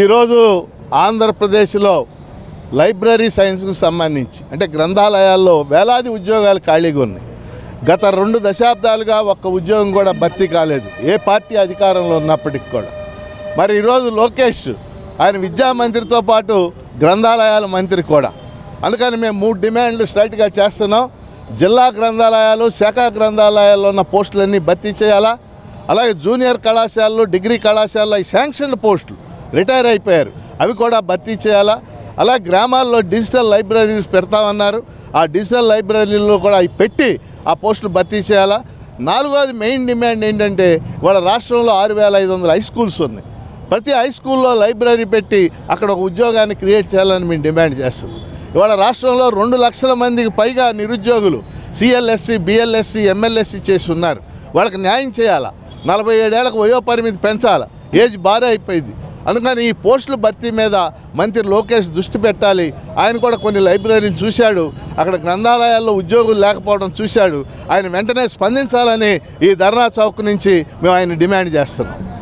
ఈరోజు ఆంధ్రప్రదేశ్లో లైబ్రరీ సైన్స్కు సంబంధించి అంటే గ్రంథాలయాల్లో వేలాది ఉద్యోగాలు ఖాళీగా ఉన్నాయి. గత రెండు దశాబ్దాలుగా ఒక్క ఉద్యోగం కూడా భర్తీ కాలేదు. ఏ పార్టీ అధికారంలో ఉన్నప్పటికి కూడా. మరి ఈరోజు లోకేష్ ఆయన విద్యా మంత్రితో పాటు గ్రంథాలయాల మంత్రి కూడా. అందుకని మేము మూడు డిమాండ్లు స్ట్రైట్గా చేస్తున్నాం. జిల్లా గ్రంథాలయాలు శాఖ గ్రంథాలయాల్లో ఉన్న పోస్టులన్నీ భర్తీ చేయాలా? అలాగే జూనియర్ కళాశాలలు డిగ్రీ కళాశాలలో ఈ శాంక్షన్ పోస్టులు రిటైర్ అయిపోయారు. అవి కూడా భర్తీ చేయాలా? అలా గ్రామాల్లో డిజిటల్ లైబ్రరీస్ పెడతామన్నారు. ఆ డిజిటల్ లైబ్రరీలో కూడా అవి పెట్టి ఆ పోస్టులు భర్తీ చేయాలా? నాలుగోది మెయిన్ డిమాండ్ ఏంటంటే వాళ్ళ రాష్ట్రంలో ఆరు వేల ఐదు వందల హై స్కూల్స్ ఉన్నాయి. ప్రతి హై స్కూల్లో లైబ్రరీ పెట్టి అక్కడ ఒక ఉద్యోగాన్ని క్రియేట్ చేయాలని మేము డిమాండ్ చేస్తున్నాం. ఇవాళ రాష్ట్రంలో రెండు లక్షల మందికి పైగా నిరుద్యోగులు సిఎల్ఎస్సి బిఎల్ఎస్సి ఎంఎల్ఎస్సి చేసి ఉన్నారు. వాళ్ళకి న్యాయం చేయాలా? నలభై ఏడేళ్ళకు వయో పరిమితి పెంచాలా? ఏజ్ బాగా అయిపోయింది. అందుకని ఈ పోస్టుల భర్తీ మీద మంత్రి లోకేష్ దృష్టి పెట్టాలి. ఆయన కూడా కొన్ని లైబ్రరీలు చూశాడు. అక్కడ గ్రంథాలయాల్లో ఉద్యోగులు లేకపోవడం చూశాడు. ఆయన వెంటనే స్పందించాలని ఈ ధర్నా చౌక్ నుంచి మేము ఆయన డిమాండ్ చేస్తున్నాం.